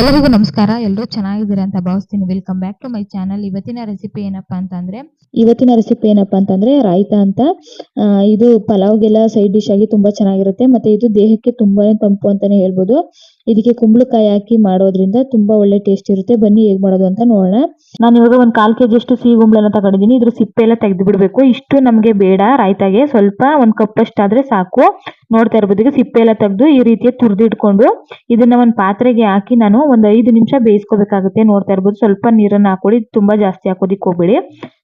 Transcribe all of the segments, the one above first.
ಎಲ್ಲರಿಗೂ ನಮಸ್ಕಾರ. ಎಲ್ಲರೂ ಚೆನ್ನಾಗಿದ್ದೀರಾ ಅಂತ ಭಾವಿಸ್ತೀನಿ. Welcome back to my channel ಇವತ್ತಿನ ರೆಸಿಪಿ ಏನಪ್ಪಾ ಅಂತಂದ್ರೆ? ಇವತ್ತಿನ ರೆಸಿಪಿ ಏನಪ್ಪಾ ಅಂತಂದ್ರೆ ರಾಯ್ತ ಅಂತ. ಇದು ಪಲಾವ್ಗೆಲ್ಲ ಸೈಡ್ ಡಿಶ್ ಆಗಿ ತುಂಬಾ ಚೆನ್ನಾಗಿರುತ್ತೆ. ಮತ್ತೆ ಇದು ದೇಹಕ್ಕೆ ತುಂಬಾನೇ ತಂಪು ಅಂತಾನೆ ಹೇಳ್ಬೋದು. ಇದಕ್ಕೆ ಕುಂಬಳಕಾಯಿ ಹಾಕಿ ಮಾಡೋದ್ರಿಂದ ತುಂಬಾ ಒಳ್ಳೆ ಟೇಸ್ಟ್ ಇರುತ್ತೆ. ಬನ್ನಿ ಹೇಗ್ ಮಾಡೋದು ಅಂತ ನೋಡೋಣ. ನಾನು ಇವಾಗ ಒಂದ್ ಕಾಲ್ ಕೆಜಿ ಅಷ್ಟು ಸಿಹಿ ಗುಂಬಳನ ತಗೊಂಡಿದ್ದೀನಿ. ಇದ್ರ ಸಿಪ್ಪೆ ಎಲ್ಲ ತೆಗೆದು ಬಿಡ್ಬೇಕು. ಇಷ್ಟು ನಮ್ಗೆ ಬೇಡ ರಾಯ್ತಾಗೆ. ಸ್ವಲ್ಪ ಒಂದ್ ಕಪ್ ಅಷ್ಟಾದ್ರೆ ಸಾಕು. ನೋಡ್ತಾ ಇರ್ಬೋದು. ಸಿಪ್ಪೆ ಎಲ್ಲ ತೆಗೆದು ಈ ರೀತಿಯ ತುರ್ದಿಟ್ಕೊಂಡು ಇದನ್ನ ಒಂದ್ ಪಾತ್ರೆಗೆ ಹಾಕಿ ನಾನು ಒಂದ್ ಐದು ನಿಮಿಷ ಬೇಯಿಸ್ಕೋಬೇಕಾಗುತ್ತೆ. ನೋಡ್ತಾ ಇರ್ಬೋದು. ಸ್ವಲ್ಪ ನೀರನ್ನ ಹಾಕೊಳ್ಳಿ ತುಂಬಾ ಜಾಸ್ತಿ ಹಾಕೋದಿಕ್ ಹೋಗ್ಬೇಡಿ.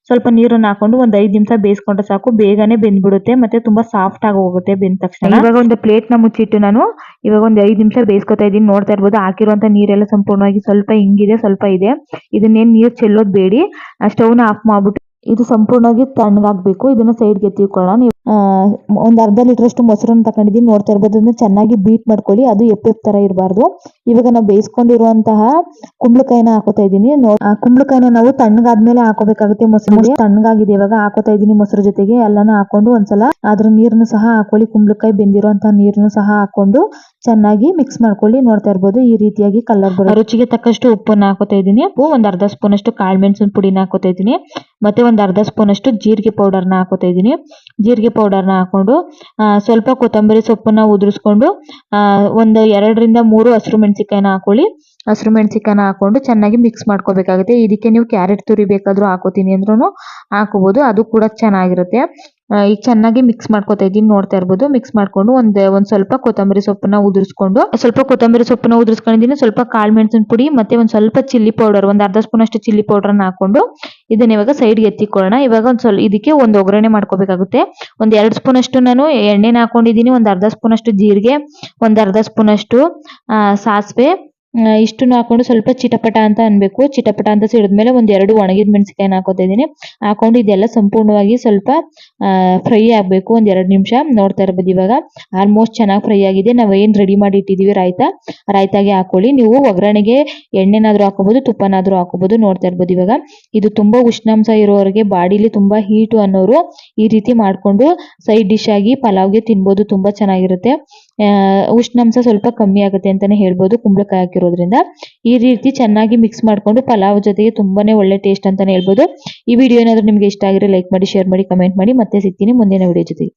ಸ್ವಲ್ಪ ನೀರನ್ನ ಹಾಕೊಂಡು ಒಂದ್ ಐದ್ ನಿಮಿಷ ಬೇಯಿಸ್ಕೊಂಡ್ರೆ ಸಾಕು. ಬೇಗನೆ ಬೆಂದ್ಬಿಡುತ್ತೆ, ಮತ್ತೆ ತುಂಬಾ ಸಾಫ್ಟ್ ಆಗಿ ಹೋಗುತ್ತೆ ಬೆಂದ ತಕ್ಷಣ. ಇವಾಗ ಒಂದು ಪ್ಲೇಟ್ನ ಮುಚ್ಚಿಟ್ಟು ನಾನು ಇವಾಗ ಒಂದ್ ಐದ್ ನಿಮಿಷ ಬೇಯಿಸ್ಕೊತಾ ಇದೀನಿ ನೋಡ್ತಾ ಇರ್ಬೋದು ಹಾಕಿರುವಂತ ನೀರೆಲ್ಲ ಸಂಪೂರ್ಣವಾಗಿ ಸ್ವಲ್ಪ ಹಿಂಗಿದೆ, ಸ್ವಲ್ಪ ಇದೆ. ಇದನ್ನೇನ್ ನೀರ್ ಚೆಲ್ಲೋದ್ ಬೇಡಿ. ಸ್ಟವ್ನ ಆಫ್ ಮಾಡ್ಬಿಟ್ಟು ಇದು ಸಂಪೂರ್ಣವಾಗಿ ತಣ್ಣಗಾಗಬೇಕು. ಇದನ್ನ ಸೈಡ್ಗೆ ಎತ್ತಿಕೊಳ್ಳೋಣ. ನೀವು ಒಂದು ಅರ್ಧ ಲೀಟರ್ ಅಷ್ಟು ಮೊಸರನ್ನ ತಗೊಂಡಿದ್ದೀನಿ ನೋಡ್ತಾ ಇರ್ಬೋದು. ಅದನ್ನ ಚೆನ್ನಾಗಿ ಬೀಟ್ ಮಾಡ್ಕೊಳ್ಳಿ. ಅದು ಎಪ್ಪೆಪ್ ಎಪ್ ತರ ಇರಬಾರ್ದು. ಇವಾಗ ನಾವು ಬೇಯಿಸ್ಕೊಂಡಿರುವಂತಹ ಕುಂಬಳಕಾಯಿನ ಹಾಕೋತಾ ಇದ್ದೀನಿ. ಕುಂಬಳಕಾಯಿನ ನಾವು ತಣ್ಣಗಾದ್ಮೇಲೆ ಹಾಕೋಬೇಕಾಗುತ್ತೆ ಮೊಸರು. ತಣ್ಣಗಾಗಿದೆ ಇವಾಗ ಹಾಕೋತಾ ಇದ್ದೀನಿ ಮೊಸರು ಜೊತೆಗೆ. ಎಲ್ಲಾನು ಹಾಕೊಂಡು ಒಂದ್ಸಲ ಅದ್ರ ನೀರನ್ನು ಸಹ ಹಾಕೊಳ್ಳಿ. ಕುಂಬಳಕಾಯಿ ಬೆಂದಿರುವಂತಹ ನೀರನ್ನು ಸಹ ಹಾಕೊಂಡು ಚೆನ್ನಾಗಿ ಮಿಕ್ಸ್ ಮಾಡ್ಕೊಳ್ಳಿ. ನೋಡ್ತಾ ಇರ್ಬೋದು. ಈ ರೀತಿಯಾಗಿ ಕಲರ್ ಬರುತ್ತೆ. ರುಚಿಗೆ ತಕ್ಕಷ್ಟು ಉಪ್ಪನ್ನು ಹಾಕೋತಾ ಇದ್ದೀನಿ. ಒಂದು ಅರ್ಧ ಸ್ಪೂನ್ ಅಷ್ಟು ಕಾಳು ಮೆಣಸಿನ ಪುಡಿನ ಹಾಕೋತಾ ಇದೀನಿ ಮತ್ತೆ ಒಂದು ಅರ್ಧ ಸ್ಪೂನ್ ಅಷ್ಟು ಜೀರಿಗೆ ಪೌಡರ್ನ ಹಾಕೋತಾ ಇದೀನಿ ಜೀರಿಗೆ ಪೌಡರ್ನ ಹಾಕೊಂಡು ಸ್ವಲ್ಪ ಕೊತ್ತಂಬರಿ ಸೊಪ್ಪನ್ನ ಉದುರಿಸ್ಕೊಂಡು ಒಂದು ಎರಡರಿಂದ ಮೂರು ಹಸಿರು ಮೆಣಸಿಕಾಯಿನ ಹಾಕೊಳ್ಳಿ. ಹಸಿರು ಮೆಣಸಿಕಾಯಿನ ಹಾಕೊಂಡು ಚೆನ್ನಾಗಿ ಮಿಕ್ಸ್ ಮಾಡ್ಕೋಬೇಕಾಗುತ್ತೆ. ಇದಕ್ಕೆ ನೀವು ಕ್ಯಾರೆಟ್ ತುರಿ ಬೇಕಾದ್ರೂ ಹಾಕೋತೀನಿ ಅಂದ್ರೂ ಹಾಕೋಬೋದು. ಅದು ಕೂಡ ಚೆನ್ನಾಗಿರುತ್ತೆ. ಈಗ ಚೆನ್ನಾಗಿ ಮಿಕ್ಸ್ ಮಾಡ್ಕೊತಾ ಇದ್ದೀನಿ, ನೋಡ್ತಾ ಇರ್ಬೋದು. ಮಿಕ್ಸ್ ಮಾಡ್ಕೊಂಡು ಒಂದು ಒಂದು ಸ್ವಲ್ಪ ಕೊತ್ತಂಬರಿ ಸೊಪ್ಪನ್ನ ಉದುರಿಸ್ಕೊಂಡು, ಸ್ವಲ್ಪ ಕೊತ್ತಂಬರಿ ಸೊಪ್ಪನ್ನ ಉದುರಿಸ್ಕೊಂಡಿದ್ದೀನಿ. ಸ್ವಲ್ಪ ಕಾಳು ಮೆಣಸಿನ ಪುಡಿ ಮತ್ತೆ ಒಂದು ಸ್ವಲ್ಪ ಚಿಲ್ಲಿ ಪೌಡರ್ ಒಂದು ಅರ್ಧ ಸ್ಪೂನ್ ಅಷ್ಟು ಚಿಲ್ಲಿ ಪೌಡರ್ನ ಹಾಕೊಂಡು ಇದನ್ನ ಇವಾಗ ಸೈಡ್ಗೆ ಎತ್ತಿಕೊಳ್ಳೋಣ. ಇವಾಗ ಒಂದು ಸ್ವಲ್ಪ, ಇದಕ್ಕೆ ಒಂದು ಒಗ್ಗರಣೆ ಮಾಡ್ಕೋಬೇಕಾಗುತ್ತೆ. ಒಂದು ಎರಡು ಸ್ಪೂನ್ ಅಷ್ಟು ನಾನು ಎಣ್ಣೆನ ಹಾಕೊಂಡಿದ್ದೀನಿ. ಒಂದು ಅರ್ಧ ಸ್ಪೂನ್ ಅಷ್ಟು ಜೀರಿಗೆ, ಒಂದು ಅರ್ಧ ಸ್ಪೂನ್ ಅಷ್ಟು ಸಾಸಿವೆ ಇಷ್ಟನ್ನು ಹಾಕೊಂಡು ಸ್ವಲ್ಪ ಚಿಟಪಟ ಅಂತ ಅನ್ಬೇಕು. ಚಿಟಪಟ ಅಂತ ಸಿಡಿದ್ಮೇಲೆ ಒಂದ್ ಎರಡು ಒಣಗಿದ ಮೆಣಸಿನಕಾಯಿನ ಹಾಕೋತಾ ಇದೀನಿ ಹಾಕೊಂಡು ಇದೆಲ್ಲ ಸಂಪೂರ್ಣವಾಗಿ ಸ್ವಲ್ಪ ಫ್ರೈ ಆಗ್ಬೇಕು. ಒಂದ್ ಎರಡು ನಿಮಿಷ ನೋಡ್ತಾ ಇರ್ಬೋದು ಇವಾಗ. ಆಲ್ಮೋಸ್ಟ್ ಚೆನ್ನಾಗಿ ಫ್ರೈ ಆಗಿದೆ. ನಾವ್ ಏನ್ ರೆಡಿ ಮಾಡಿ ಇಟ್ಟಿದೀವಿ ರಾಯ್ತ? ರಾಯ್ತಾಗೆ ಹಾಕೊಳ್ಳಿ. ನೀವು ಒಗ್ಗರಣೆಗೆ ಎಣ್ಣೆನಾದ್ರೂ ಹಾಕೋಬಹುದು ತುಪ್ಪನಾದ್ರೂ ಹಾಕೋಬಹುದು ನೋಡ್ತಾ ಇರ್ಬೋದು ಇವಾಗ. ಇದು ತುಂಬಾ ಉಷ್ಣಾಂಶ ಇರೋರಿಗೆ ಬಾಡಿಲಿ ತುಂಬಾ ಹೀಟು ಅನ್ನೋರು ಈ ರೀತಿ ಮಾಡ್ಕೊಂಡು ಸೈಡ್ ಡಿಶ್ ಆಗಿ ಪಲಾವ್ಗೆ ತಿನ್ಬೋದು. ತುಂಬಾ ಚೆನ್ನಾಗಿರುತ್ತೆ. ಉಷ್ಣಾಂಶ ಸ್ವಲ್ಪ ಕಮ್ಮಿ ಆಗುತ್ತೆ ಅಂತಾನೆ ಹೇಳ್ಬೋದು, ಕುಂಬಳಕಾಯಿ ಹಾಕಿರೋದ್ರಿಂದ. ಈ ರೀತಿ ಚೆನ್ನಾಗಿ ಮಿಕ್ಸ್ ಮಾಡ್ಕೊಂಡು ಪಲಾವ್ ಜೊತೆಗೆ ತುಂಬಾನೇ ಒಳ್ಳೆ ಟೇಸ್ಟ್ ಅಂತಾನೆ ಹೇಳ್ಬೋದು. ಈ ವಿಡಿಯೋ ಏನಾದ್ರು ನಿಮ್ಗೆ ಇಷ್ಟ ಆಗಿದ್ರೆ ಲೈಕ್ ಮಾಡಿ ಶೇರ್ ಮಾಡಿ ಕಮೆಂಟ್ ಮಾಡಿ. ಮತ್ತೆ ಸಿಗ್ತೀನಿ ಮುಂದಿನ ವಿಡಿಯೋ ಜೊತೆಗೆ.